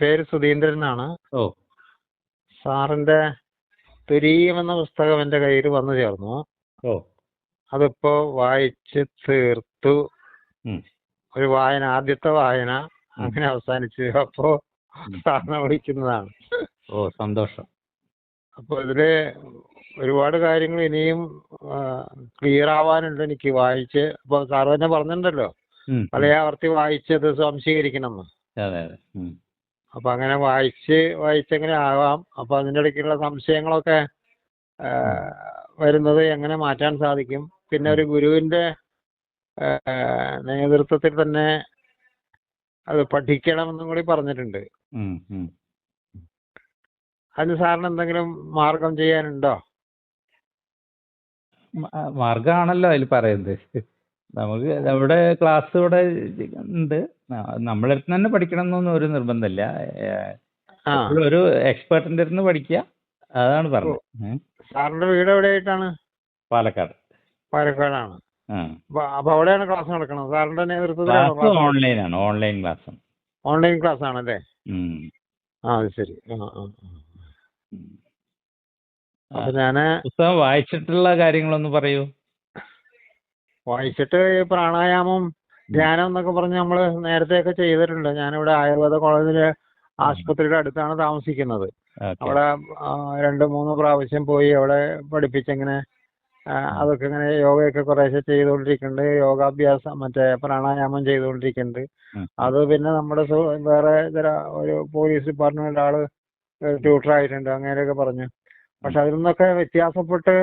പേര് സുധീന്ദ്രൻ എന്നാണ് ഓ. സാറിന്റെ തുരീയം എന്ന പുസ്തകം എന്റെ കയ്യിൽ വന്നു ചേർന്നു. ഓ. അതിപ്പോ വായിച്ച് തീർത്തു. ഒരു വായന ആദ്യത്തെ വായന അങ്ങനെ അവസാനിച്ചു അപ്പോ. സാറിനെ വിളിക്കുന്നതാണ്. ഓ സന്തോഷം. അപ്പൊ ഇതിൽ ഒരുപാട് കാര്യങ്ങൾ ഇനിയും ക്ലിയർ ആവാനുണ്ട് എനിക്ക് വായിച്ച്. അപ്പൊ സാറ് തന്നെ പറഞ്ഞിട്ടുണ്ടല്ലോ. പല ആവർത്തി വായിച്ചത് അതെ. ഉം. അപ്പൊ അങ്ങനെ വായിച്ച് വായിച്ചെങ്ങനെ ആവാം. അപ്പൊ അതിന്റെ ഇടയ്ക്കുള്ള സംശയങ്ങളൊക്കെ വരുന്നത് എങ്ങനെ മാറ്റാൻ സാധിക്കും. പിന്നെ ഒരു ഗുരുവിന്റെ നേതൃത്വത്തിൽ തന്നെ അത് പഠിക്കണമെന്നും കൂടി പറഞ്ഞിട്ടുണ്ട്. അതിന് സാറിന് എന്തെങ്കിലും മാർഗം ചെയ്യാനുണ്ടോ? മാർഗമാണല്ലോ അതിൽ പറയുന്നത് നമുക്ക് നമ്മുടെ ക്ലാസ് ഇവിടെ ഉണ്ട്. നമ്മളെ അടുത്ത് തന്നെ പഠിക്കണം എന്നൊന്നും ഒരു നിർബന്ധമില്ല. ഒരു എക്സ്പേർട്ടിന്റെ അടുത്ത് പഠിക്കുക. അതാണ് പറഞ്ഞത്. സാറിന്റെ വീട് എവിടെയായിട്ടാണ്? പാലക്കാട്. പാലക്കാടാണ്. അപ്പൊ അവിടെയാണ് ക്ലാസ് നടക്കുന്നത് സാറിന്റെ നേതൃത്വത്തിലാണ് class online class. Online class ആണല്ലേ. ആ അത് ശരി. അപ്പൊ ഞാൻ പുസ്തകം വായിച്ചിട്ടുള്ള കാര്യങ്ങളൊന്ന് പറയൂ. വായിച്ചിട്ട് പ്രാണായാമം ധ്യാനം എന്നൊക്കെ പറഞ്ഞ് നമ്മൾ നേരത്തെയൊക്കെ ചെയ്തിട്ടുണ്ട്. ഞാനിവിടെ ആയുർവേദ കോളേജിലെ ആശുപത്രിയുടെ അടുത്താണ് താമസിക്കുന്നത്. അവിടെ രണ്ടു മൂന്ന് പ്രാവശ്യം പോയി അവിടെ പഠിപ്പിച്ചങ്ങനെ അതൊക്കെ ഇങ്ങനെ യോഗയൊക്കെ കുറേശ്ശെ ചെയ്തുകൊണ്ടിരിക്കുന്നുണ്ട്. യോഗാഭ്യാസം മറ്റേ പ്രാണായാമം ചെയ്തുകൊണ്ടിരിക്കുന്നുണ്ട്. അത് പിന്നെ നമ്മുടെ വേറെ ചില ഒരു പോലീസ് ഡിപ്പാർട്ട്മെന്റ് ആൾ ട്യൂട്ടർ ആയിട്ടുണ്ട് അങ്ങനെയൊക്കെ പറഞ്ഞു. പക്ഷെ അതിൽ നിന്നൊക്കെ വ്യത്യാസപ്പെട്ട്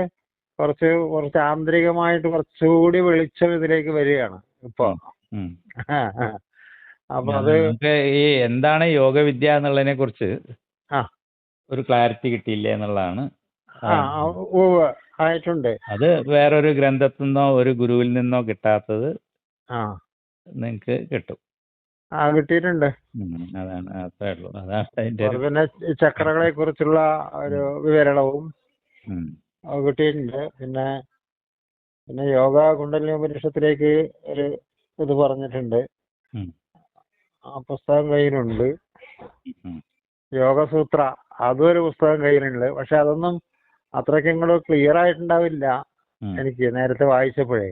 കുറച്ച് കുറച്ച് ആന്തരികമായിട്ട് കുറച്ചുകൂടി വെളിച്ചം ഇതിലേക്ക് വരികയാണ്. ഇപ്പൊ. അപ്പൊ അത് ഈ എന്താണ് യോഗവിദ്യ എന്നുള്ളതിനെ കുറിച്ച്. ഒരു ക്ലാരിറ്റി കിട്ടിയില്ല എന്നുള്ളതാണ്. ആയിട്ടുണ്ട്. അത് വേറൊരു ഗ്രന്ഥത്തിൽ നിന്നോ ഒരു ഗുരുവിൽ നിന്നോ കിട്ടാത്തത് നിങ്ങക്ക് കിട്ടും. ആ കിട്ടിയിട്ടുണ്ട്. അതാണ് അത്രേ ഉള്ളൂ. അതാണ് പിന്നെ ചക്രകളെ കുറിച്ചുള്ള ഒരു വിവരണവും കിട്ടിയിട്ടുണ്ട്. പിന്നെ പിന്നെ യോഗ കുണ്ടലിനി ഉപനിഷത്തിലേക്ക് ഒരു ഇത് പറഞ്ഞിട്ടുണ്ട്. ആ പുസ്തകം കയ്യിലുണ്ട്. യോഗസൂത്ര അതും ഒരു പുസ്തകം കയ്യിലുണ്ട്. പക്ഷെ അതൊന്നും അത്രയ്ക്ക് കൂടെ ക്ലിയർ ആയിട്ടുണ്ടാവില്ല. എനിക്ക് നേരത്തെ വായിച്ചപ്പോഴേ.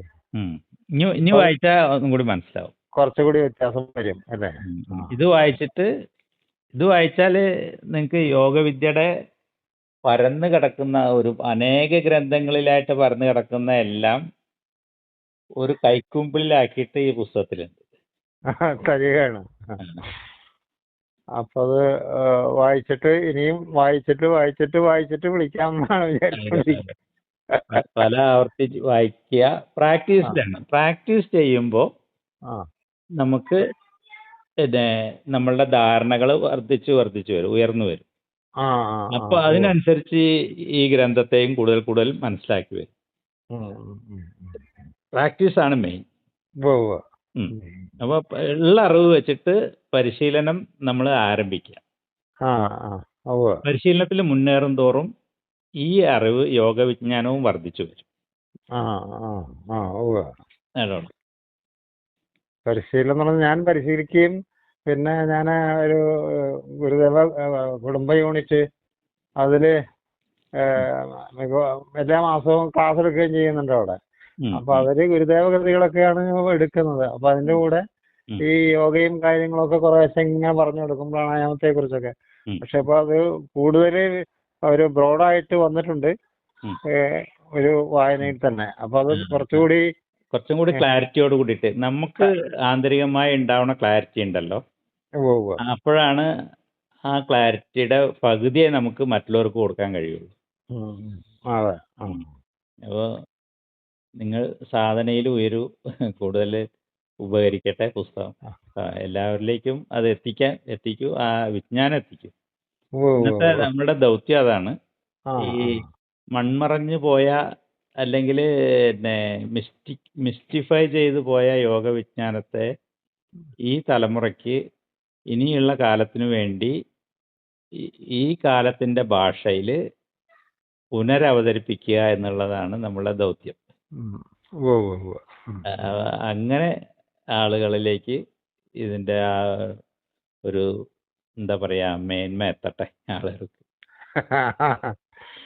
ഇനി വായിച്ചാൽ ഒന്നും കൂടി മനസ്സിലാവും. കുറച്ചുകൂടി വ്യത്യാസം വരും അല്ലേ? ഇത് വായിച്ചിട്ട് ഇത് വായിച്ചാൽ നിങ്ങൾക്ക് യോഗവിദ്യയുടെ പരന്ന് കിടക്കുന്ന ഒരു അനേക ഗ്രന്ഥങ്ങളിലായിട്ട് പരന്ന് കിടക്കുന്ന എല്ലാം ഒരു കൈക്കുമ്പിളിലാക്കിയിട്ട് ഈ പുസ്തകത്തിലുണ്ട്. തരികയാണ്. അപ്പൊ അത് വായിച്ചിട്ട് ഇനിയും വായിച്ചിട്ട് വായിച്ചിട്ട് വായിച്ചിട്ട് വിളിക്കാമെന്നാണ് പ- പല ആവർത്തിച്ച് വായിക്കുക പ്രാക്ടീസ് ചെയ്യണം. പ്രാക്ടീസ് ചെയ്യുമ്പോൾ നമുക്ക് പിന്നെ നമ്മളുടെ ധാരണകൾ വർദ്ധിച്ചു വർദ്ധിച്ചു വരും ഉയർന്നു വരും. അപ്പൊ അതിനനുസരിച്ച് ഈ ഗ്രന്ഥത്തെയും കൂടുതൽ കൂടുതൽ മനസ്സിലാക്കി വരും. പ്രാക്ടീസ് ആണ് മെയിൻ. അപ്പൊ. ഉള്ള അറിവ് വെച്ചിട്ട് പരിശീലനം നമ്മൾ ആരംഭിക്കുക. പരിശീലനത്തിൽ മുന്നേറും തോറും ഈ അറിവ് യോഗ വിജ്ഞാനവും വർദ്ധിച്ചു വരും. പരിശീലനം എന്ന് പറഞ്ഞാൽ ഞാൻ പരിശീലിക്കുകയും പിന്നെ ഞാൻ ഒരു ഗുരുദേവ കുടുംബ യൂണിറ്റ് അതിൽ എല്ലാ മാസവും ക്ലാസ് എടുക്കുകയും ചെയ്യുന്നുണ്ട് അവിടെ. അപ്പൊ അവർ ഗുരുദേവ കൃതികളൊക്കെയാണ് എടുക്കുന്നത്. അപ്പൊ അതിന്റെ കൂടെ ഈ യോഗയും കാര്യങ്ങളൊക്കെ കുറേശ്ശെ ഇങ്ങനെ പറഞ്ഞു കൊടുക്കും പ്രാണായാമത്തെ കുറിച്ചൊക്കെ. പക്ഷെ ഇപ്പൊ അത് കൂടുതൽ ഒരു ബ്രോഡായിട്ട് വന്നിട്ടുണ്ട്. ഒരു വായനയിൽ തന്നെ. അപ്പൊ അത്. കുറച്ചുകൂടി കുറച്ചും കൂടി ക്ലാരിറ്റിയോട് കൂടിയിട്ട് നമുക്ക് ആന്തരികമായി ഉണ്ടാവുന്ന ക്ലാരിറ്റി ഉണ്ടല്ലോ. അപ്പോഴാണ് ആ ക്ലാരിറ്റിയുടെ പകുതിയെ നമുക്ക് മറ്റുള്ളവർക്ക് കൊടുക്കാൻ കഴിയുള്ളൂ. അപ്പോ. അപ്പോൾ നിങ്ങൾ സാധനയിൽ ഉയരൂ കൂടുതൽ ഉപകരിക്കട്ടെ പുസ്തകം. എല്ലാവരിലേക്കും അത് എത്തിക്കാൻ എത്തിക്കൂ ആ വിജ്ഞാനം എത്തിക്കൂ. ഇന്നത്തെ നമ്മുടെ ദൗത്യം അതാണ്. ഈ മൺമറഞ്ഞു പോയ അല്ലെങ്കിൽ പിന്നെ മിസ്റ്റി മിസ്റ്റിഫൈ ചെയ്തു പോയ യോഗ വിജ്ഞാനത്തെ ഈ തലമുറയ്ക്ക് ഇനിയുള്ള കാലത്തിനു വേണ്ടി ഈ- കാലത്തിന്റെ ഭാഷയിൽ പുനരവതരിപ്പിക്കുക എന്നുള്ളതാണ് നമ്മളെ ദൗത്യം. അങ്ങനെ ആളുകളിലേക്ക് ഇതിന്റെ ആ ഒരു എന്താ പറയാ മേന്മ എത്തട്ടെ ആളുകൾക്ക്.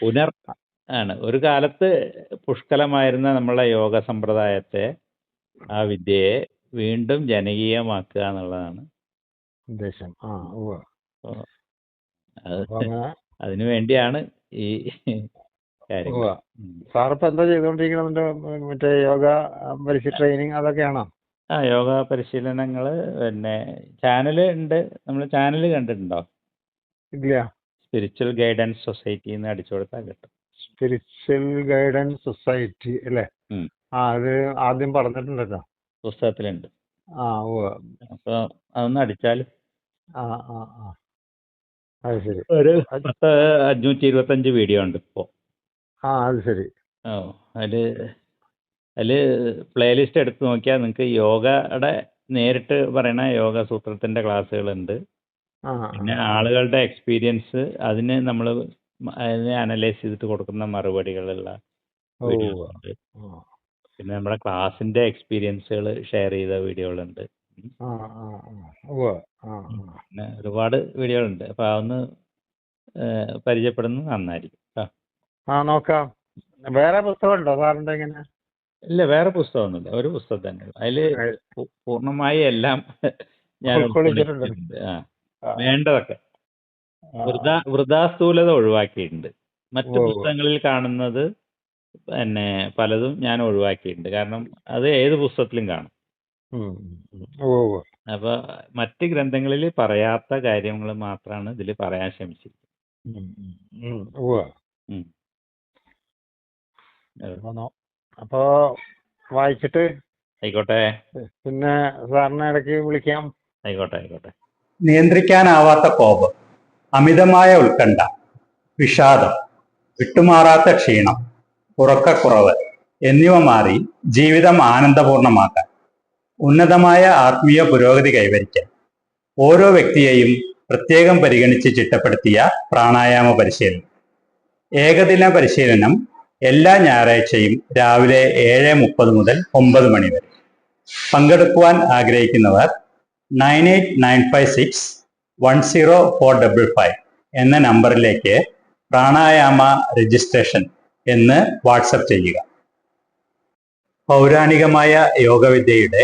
പുനർ ആണ്. ഒരു കാലത്ത് പുഷ്കലമായിരുന്ന നമ്മളെ യോഗ സമ്പ്രദായത്തെ ആ വിദ്യയെ വീണ്ടും ജനകീയമാക്കുക എന്നുള്ളതാണ്. ഉദ്ദേശം. ആ ഉവ്വ്. അതിനു വേണ്ടിയാണ് ഈ. സാറിപ്പോ എന്താ ചെയ്തുകൊണ്ടിരിക്കുന്നത് മറ്റേ യോഗ പരിശീലന ട്രെയിനിങ് അതൊക്കെയാണോ? ആ യോഗ പരിശീലനങ്ങൾ പിന്നെ ചാനൽ ഉണ്ട്. നമ്മൾ ചാനൽ കണ്ടിട്ടുണ്ടോ? ഇല്ല. സ്പിരിച്വൽ ഗൈഡൻസ് സൊസൈറ്റി എന്ന് അടിച്ചു കൊടുത്താൽ കിട്ടും. സ്പിരിച്വൽ ഗൈഡൻസ് സൊസൈറ്റി അല്ലേ? ആ അത് ആദ്യം പറഞ്ഞിട്ടുണ്ടല്ലോ. പുസ്തകത്തിലുണ്ട്. ആ ഓ അപ്പോൾ അതൊന്ന് അടിച്ചാൽ ആ ആ ആ. അത് ശരി. ഒരു പത്ത് അഞ്ഞൂറ്റി ഇരുപത്തഞ്ച് വീഡിയോ ഉണ്ട് ഇപ്പോൾ ആ അത് ശരി. ഓ അതിൽ അതിൽ പ്ലേലിസ്റ്റ് എടുത്ത് നോക്കിയാൽ നിങ്ങൾക്ക് യോഗയുടെ നേരിട്ട് പറയണ യോഗ സൂത്രത്തിന്റെ ക്ലാസ്സുകളുണ്ട്. ആ പിന്നെ ആളുകളുടെ എക്സ്പീരിയൻസ് അതിന് നമ്മൾ അതിനെ അനലൈസ് ചെയ്തിട്ട് കൊടുക്കുന്ന മറുപടികളുള്ള വീഡിയോ വീഡിയോസ് ഉണ്ട് പിന്നെ നമ്മുടെ ക്ലാസ്സിന്റെ എക്സ്പീരിയൻസുകൾ ഷെയർ ചെയ്ത വീഡിയോകളുണ്ട്. ഉവ്വ്. ആ ആ. പിന്നെ ഒരുപാട് വീഡിയോകളുണ്ട്. അപ്പോൾ അതൊന്ന് പരിചയപ്പെടുന്നത് നന്നായിരിക്കും. ആ ആ നോക്കാം. വേറെ പുസ്തകമുണ്ടോ സാറിന്റെ ഇങ്ങനെ? ഇല്ല വേറെ പുസ്തകമൊന്നുമില്ല. ഒരു പുസ്തകം തന്നെ. അതിൽ അതിൽ പൂർണമായി എല്ലാം ഞാൻ വേണ്ടതൊക്കെ. വൃതാസ്ഥൂലത ഒഴിവാക്കിയിട്ടുണ്ട്. മറ്റു പുസ്തകങ്ങളിൽ കാണുന്നത് പിന്നെ പലതും ഞാൻ ഒഴിവാക്കിയിട്ടുണ്ട്. കാരണം അത് ഏത് പുസ്തകത്തിലും കാണും. ഉം, ഉം. ഉവ്വ് ഉവ്വ്. അപ്പോൾ മറ്റ് ഗ്രന്ഥങ്ങളിൽ പറയാത്ത കാര്യങ്ങൾ മാത്രമാണ് ഇതിൽ പറയാൻ ശ്രമിച്ചിരിക്കുന്നത് ഉം, ഉം, ഉം. ഉവ്വ്. ഉം. അത് അപ്പൊ നോ- അപ്പൊ വായിച്ചിട്ട് ആയിക്കോട്ടെ പിന്നെ സാറിനെ ഇടയ്ക്ക് വിളിക്കാം ആയിക്കോട്ടെ ആയിക്കോട്ടെ നിയന്ത്രിക്കാനാവാത്ത കോപം അമിതമായ ഉത്കണ്ഠ വിഷാദം വിട്ടുമാറാത്ത ക്ഷീണം ഉറക്കക്കുറവ് എന്നിവ മാറി ജീവിതം ആനന്ദപൂർണമാക്കാൻ ഉന്നതമായ ആത്മീയ പുരോഗതി കൈവരിക്കാൻ ഓരോ വ്യക്തിയെയും പ്രത്യേകം പരിഗണിച്ച് ചിട്ടപ്പെടുത്തിയ പ്രാണായാമ പരിശീലനം. ഏകദിന പരിശീലനം എല്ലാ ഞായറാഴ്ചയും രാവിലെ ഏഴ് മുപ്പത് മുതൽ ഒമ്പത് മണി വരെ. പങ്കെടുക്കുവാൻ ആഗ്രഹിക്കുന്നവർ nine eight nine five six one zero four double five എന്ന നമ്പറിലേക്ക് പ്രാണായാമ രജിസ്ട്രേഷൻ എന്ന് വാട്സപ്പ് ചെയ്യുക. പൗരാണികമായ യോഗവിദ്യയുടെ